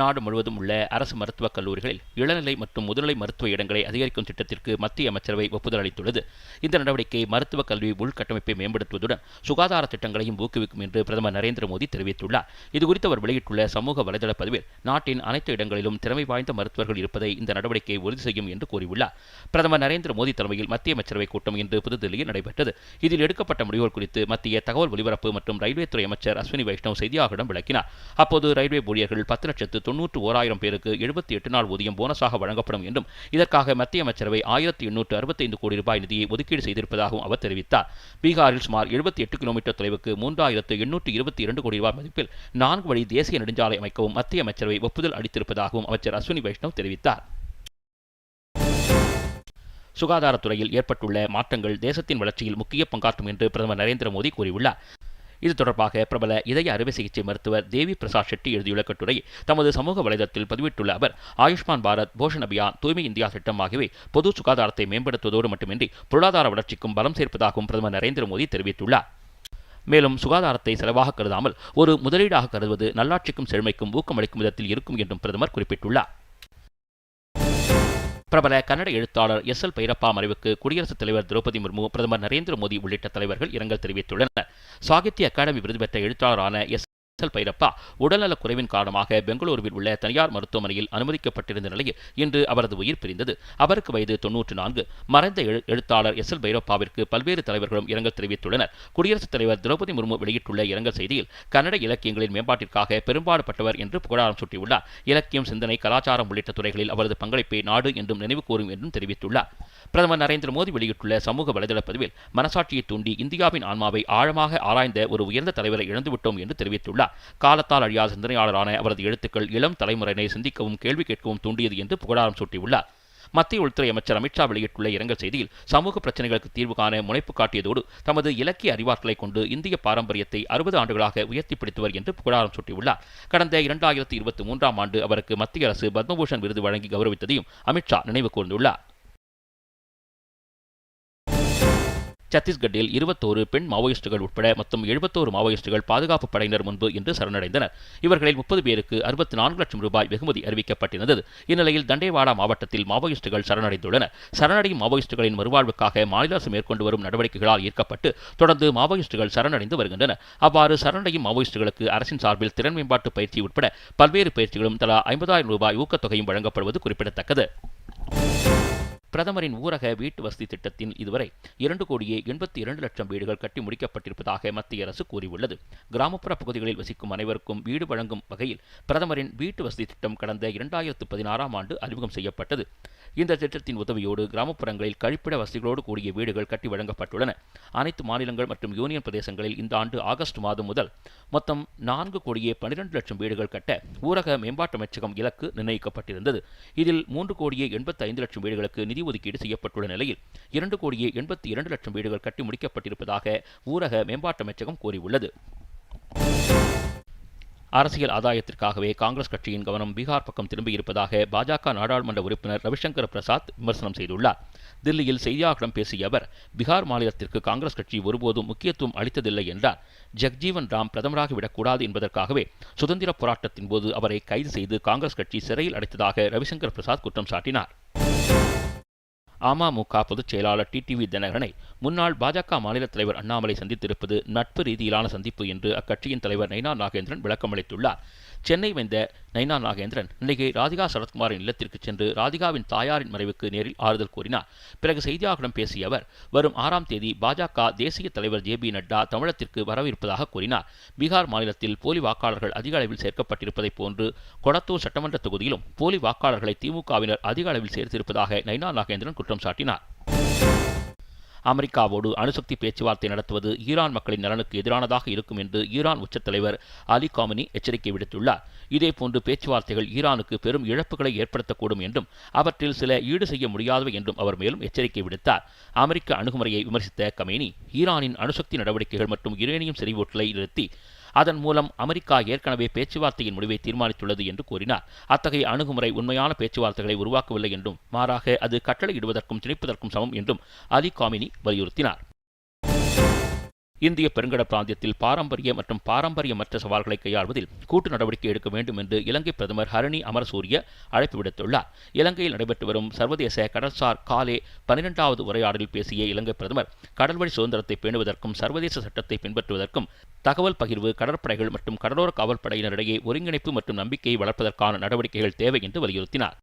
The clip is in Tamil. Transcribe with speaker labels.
Speaker 1: நாடு முழுவதும் உள்ள அரசு மருத்துவக் கல்லூரிகளில் இளநிலை மற்றும் முதுநிலை மருத்துவ இடங்களை அதிகரிக்கும் திட்டத்திற்கு மத்திய அமைச்சரவை ஒப்புதல் அளித்துள்ளது இந்த நடவடிக்கை மருத்துவக் கல்வி உள்கட்டமைப்பை மேம்படுத்துவதுடன் சுகாதார திட்டங்களையும் ஊக்குவிக்கும் என்று பிரதமர் நரேந்திர மோடி தெரிவித்துள்ளார் இதுகுறித்து அவர் வெளியிட்டுள்ள சமூக வலைதள பதிவில் நாட்டின் அனைத்து இடங்களிலும் திறமை வாய்ந்த மருத்துவர்கள் இருப்பதை இந்த நடவடிக்கை உறுதி செய்யும் என்று கூறியுள்ளார் பிரதமர் நரேந்திர மோடி தலைமையில் மத்திய அமைச்சரவை கூட்டம் இன்று புதுதில்லியில் நடைபெற்றது இதில் எடுக்கப்பட்ட முடிவுகள் குறித்து மத்திய தகவல் ஒலிபரப்பு மற்றும் ரயில்வே துறை அமைச்சர் அஸ்வினி வைஷ்ணவ் செய்தியாளர்களிடம் விளக்கினார் அப்போது ரயில்வே ஊழியர்கள் பத்து லட்சத்து தொன்னூற்று ஓராயிரம் பேருக்கு எழுபத்தி எட்டு நாள் ஊதியம் போனஸாக வழங்கப்படும் என்றும் இதற்காக மத்திய அமைச்சரவை ஆயிரத்தி எண்ணூற்று அறுபத்தைந்து கோடி ரூபாய் நிதியை ஒதுக்கீடு செய்திருப்பதாகவும் அவர் தெரிவித்தார் பீகாரில் சுமார் எழுபத்தி எட்டு கிலோமீட்டர் தொலைவுக்கு மூன்றாயிரத்து எண்ணூற்று இருபத்தி இரண்டு கோடி ரூபாய் மதிப்பில் நான்கு வழி தேசிய நெடுஞ்சாலை அமைக்கவும் மத்திய அமைச்சரவை ஒப்புதல் அளித்திருப்பதாகவும் அமைச்சர் அஸ்வினி வைஷ்ணவ் தெரிவித்தார் சுகாதாரத்துறையில் ஏற்பட்டுள்ள மாற்றங்கள் தேசத்தின் வளர்ச்சியில் முக்கிய பங்காற்றும் என்று பிரதமர் நரேந்திர மோடி கூறியுள்ளார் இது தொடர்பாக பிரபல இதய அறுவை சிகிச்சை மருத்துவர் தேவி பிரசாத் ஷெட்டி எழுதியுள்ள கட்டுரை தமது சமூக வலைதளத்தில் பதிவிட்டுள்ள அவர் ஆயுஷ்மான் பாரத் போஷன் அபியான் தூய்மை இந்தியா திட்டம் ஆகியவை பொது சுகாதாரத்தை மேம்படுத்துவதோடு மட்டுமின்றி பொருளாதார வளர்ச்சிக்கும் பலம் சேர்ப்பதாகவும் பிரதமர் நரேந்திர மோடி தெரிவித்துள்ளார் மேலும் சுகாதாரத்தை செலவாக கருதாமல் ஒரு முதலீடாக கருதுவது நல்லாட்சிக்கும் செழுமைக்கும் ஊக்கமளிக்கும் விதத்தில் இருக்கும் என்றும் பிரதமர் குறிப்பிட்டுள்ளார் பிரபல கன்னட எழுத்தாளர் எஸ் எல் பைரப்பா மறைவுக்கு குடியரசுத் தலைவர் திரௌபதி முர்மு பிரதமர் நரேந்திர மோடி உள்ளிட்ட தலைவர்கள் இரங்கல் தெரிவித்துள்ளனர் சாகித்ய அகாடமி விருது பெற்ற எழுத்தாளரான எஸ் எஸ்எல் பைரப்பா உடல்நலக் குறைவின் காரணமாக பெங்களூருவில் உள்ள தனியார் மருத்துவமனையில் அனுமதிக்கப்பட்டிருந்த நிலையில் இன்று அவரது உயிர் பிரிந்தது அவருக்கு வயது தொன்னூற்று நான்கு மறைந்த எழுத்தாளர் எஸ் எல் பைரப்பாவிற்கு பல்வேறு தலைவர்களும் இரங்கல் தெரிவித்துள்ளனர் குடியரசுத் தலைவர் திரௌபதி முர்மு வெளியிட்டுள்ள இரங்கல் செய்தியில் கன்னட இலக்கியங்களின் மேம்பாட்டிற்காக பெரும்பாடுபட்டவர் என்று புகழாரம் சுட்டியுள்ளார் இலக்கியம் சிந்தனை கலாச்சாரம் உள்ளிட்ட துறைகளில் அவரது பங்களிப்பை நாடு என்றும் நினைவு கூறும் என்றும் தெரிவித்துள்ளார் பிரதமர் நரேந்திர மோடி வெளியிட்டுள்ள சமூக வலைதள பதிவில் மனசாட்சியை தூண்டி இந்தியாவின் ஆன்மாவை ஆழமாக ஆராய்ந்த ஒரு உயர்ந்த தலைவரை இழந்துவிட்டோம் என்று தெரிவித்துள்ளார் கொண்டார் காலத்தால் அழியாத சிந்தனையாளரான அவரது எழுத்துக்கள் இளம் தலைமுறையினை சிந்திக்கவும் கேள்வி கேட்கவும் தூண்டியது என்று புகழாரம் சூட்டியுள்ளார் மத்திய உள்துறை அமைச்சர் அமித்ஷா வெளியிட்டுள்ள இரங்கல் செய்தியில் சமூக பிரச்சனைகளுக்கு தீர்வு காண முனைப்பு காட்டியதோடு தமது இலக்கிய அறிவார்களைக் கொண்டு இந்திய பாரம்பரியத்தை அறுபது ஆண்டுகளாக உயர்த்தி பிடித்தவர் என்று புகழாரம் சூட்டியுள்ளார் கடந்த இரண்டாயிரத்தி இருபத்தி மூன்றாம் ஆண்டு அவருக்கு மத்திய அரசு பத்மபூஷன் விருது வழங்கி கௌரவித்ததையும் அமித்ஷா நினைவு கூர்ந்துள்ளார் சத்தீஸ்கட்டில் இருபத்தோரு பெண் மாவோயிஸ்டுகள் உட்பட மொத்தம் எழுபத்தோரு மாவோயிஸ்டுகள் பாதுகாப்பு படையினர் முன்பு இன்று சரணடைந்தனர் இவர்களில் முப்பது பேருக்கு அறுபத்தி நான்கு லட்சம் ரூபாய் வெகுமதி அறிவிக்கப்பட்டிருந்தது இந்நிலையில் தண்டேவாடா மாவட்டத்தில் மாவோயிஸ்டுகள் சரணடைந்துள்ளனர் சரணடையும் மாவோயிஸ்டுகளின் மறுவாழ்வுக்காக மாநில அரசு மேற்கொண்டு வரும் நடவடிக்கைகளால் ஈர்க்கப்பட்டு தொடர்ந்து மாவோயிஸ்டுகள் சரணடைந்து வருகின்றனர் அவ்வாறு சரணடையும் மாவோயிஸ்டுகளுக்கு அரசின் சார்பில் திறன் மேம்பாட்டு பயிற்சி உட்பட பல்வேறு பயிற்சிகளும் தலா ஐம்பதாயிரம் ரூபாய் ஊக்கத்தொகையும் வழங்கப்படுவது குறிப்பிடத்தக்கது பிரதமரின் ஊரக வீட்டு வசதி திட்டத்தின் இதுவரை இரண்டு கோடியே எண்பத்தி இரண்டு லட்சம் வீடுகள் கட்டி முடிக்கப்பட்டிருப்பதாக மத்திய அரசு கூறியுள்ளது கிராமப்புற பகுதிகளில் வசிக்கும் அனைவருக்கும் வீடு வழங்கும் வகையில் பிரதமரின் வீட்டு வசதி திட்டம் கடந்த இரண்டாயிரத்து பதினாறாம் ஆண்டு அறிமுகம் செய்யப்பட்டது இந்த திட்டத்தின் உதவியோடு கிராமப்புறங்களில் கழிப்பிட வசதிகளோடு கூடிய வீடுகள் கட்டி வழங்கப்பட்டுள்ளன அனைத்து மாநிலங்கள் மற்றும் யூனியன் பிரதேசங்களில் இந்த ஆண்டு ஆகஸ்ட் மாதம் முதல் மொத்தம் நான்கு கோடியே பனிரெண்டு லட்சம் வீடுகள் கட்ட ஊரக மேம்பாட்டு அமைச்சகம் இலக்கு நிர்ணயிக்கப்பட்டிருந்தது இதில் மூன்று கோடியே எண்பத்தி ஐந்து லட்சம் வீடுகளுக்கு நிதி ஒதுக்கீடு செய்யப்பட்டுள்ள நிலையில் இரண்டு கோடியே எண்பத்தி இரண்டு லட்சம் வீடுகள் கட்டி முடிக்கப்பட்டிருப்பதாக ஊரக மேம்பாட்டு அமைச்சகம் கூறியுள்ளது அரசியல் ஆதாயத்திற்காகவே காங்கிரஸ் கட்சியின் கவனம் பீகார் பக்கம் திரும்பியிருப்பதாக பாஜக நாடாளுமன்ற உறுப்பினர் ரவிசங்கர் பிரசாத் விமர்சனம் செய்துள்ளார் தில்லியில் செய்தியாளர்களிடம் பேசிய அவர் பீகார் மாநிலத்திற்கு காங்கிரஸ் கட்சி ஒருபோதும் முக்கியத்துவம் அளித்ததில்லை என்றார் ஜெக்ஜீவன் ராம் பிரதமராகிவிடக்கூடாது என்பதற்காகவே சுதந்திர போராட்டத்தின் போது அவரை கைது செய்து காங்கிரஸ் கட்சி சிறையில் அடைத்ததாக ரவிசங்கர் பிரசாத் குற்றம் சாட்டினார் அமமுக பொதுச் செயலாளர் டிடிவி தினகரனை முன்னாள் பாஜக மாநில தலைவர் அண்ணாமலை சந்தித்திருப்பது நட்பு ரீதியிலான சந்திப்பு என்று அக்கட்சியின் தலைவர் நைனா நாகேந்திரன் விளக்கமளித்துள்ளார் சென்னை வந்த நைனா நாகேந்திரன் இன்னைக்கு ராதிகா சரத்குமாரின் இல்லத்திற்கு சென்று ராதிகாவின் தாயாரின் மறைவுக்கு நேரில் ஆறுதல் கூறினார் பிறகு செய்தியாளர்களிடம் பேசிய அவர் வரும் ஆறாம் தேதி பாஜக தேசிய தலைவர் ஜே பி நட்டா தமிழகத்திற்கு வரவிருப்பதாக கூறினார் பீகார் மாநிலத்தில் போலி வாக்காளர்கள் அதிக அளவில் சேர்க்கப்பட்டிருப்பதைப் போன்று கொடத்தூர் சட்டமன்ற தொகுதியிலும் போலி வாக்காளர்களை திமுகவினர் அதிக அளவில் சேர்த்திருப்பதாக நைனா நாகேந்திரன் குற்றம் சாட்டினார் அமெரிக்காவோடு அணுசக்தி பேச்சுவார்த்தை நடத்துவது ஈரான் மக்களின் நலனுக்கு எதிரானதாக இருக்கும் என்று ஈரான் உச்சத்தலைவர் அலி காமினி எச்சரிக்கை விடுத்துள்ளார் இதேபோன்று பேச்சுவார்த்தைகள் ஈரானுக்கு பெரும் இழப்புகளை ஏற்படுத்தக்கூடும் என்றும் அவற்றில் சில ஈடு செய்ய முடியாதவை என்றும் அவர் மேலும் எச்சரிக்கை விடுத்தார் அமெரிக்க அணுகுமுறையை விமர்சித்த கமேனி ஈரானின் அணுசக்தி நடவடிக்கைகள் மற்றும் யுரேனியம் செறிவூட்டலை நிறுத்தி அதன் மூலம் அமெரிக்கா ஏற்கனவே பேச்சுவார்த்தையின் முடிவை தீர்மானித்துள்ளது என்று கூறினார் அத்தகைய அணுகுமுறை உண்மையான பேச்சுவார்த்தைகளை உருவாக்கவில்லை என்றும் மாறாக அது கட்டளையிடுவதற்கும் திணிப்பதற்கும் சமம் என்றும் அலி காமினி வலியுறுத்தினார் இந்திய பெருங்கட பிராந்தியத்தில் பாரம்பரிய மற்றும் பாரம்பரியமற்ற சவால்களை கையாள்வதில் கூட்டு நடவடிக்கை எடுக்க வேண்டும் என்று இலங்கை பிரதமர் ஹரணி அமரசூரிய அழைப்பு விடுத்துள்ளார் இலங்கையில் நடைபெற்று வரும் சர்வதேச கடற்சார் காலே பனிரெண்டாவது உரையாடலில் பேசிய இலங்கை பிரதமர் கடல்வழி சுதந்திரத்தை பேணுவதற்கும் சர்வதேச சட்டத்தை பின்பற்றுவதற்கும் தகவல் பகிர்வு கடற்படைகள் மற்றும் கடலோர காவல்படையினரிடையே ஒருங்கிணைப்பு மற்றும் நம்பிக்கையை வளர்ப்பதற்கான நடவடிக்கைகள் தேவை என்று வலியுறுத்தினார்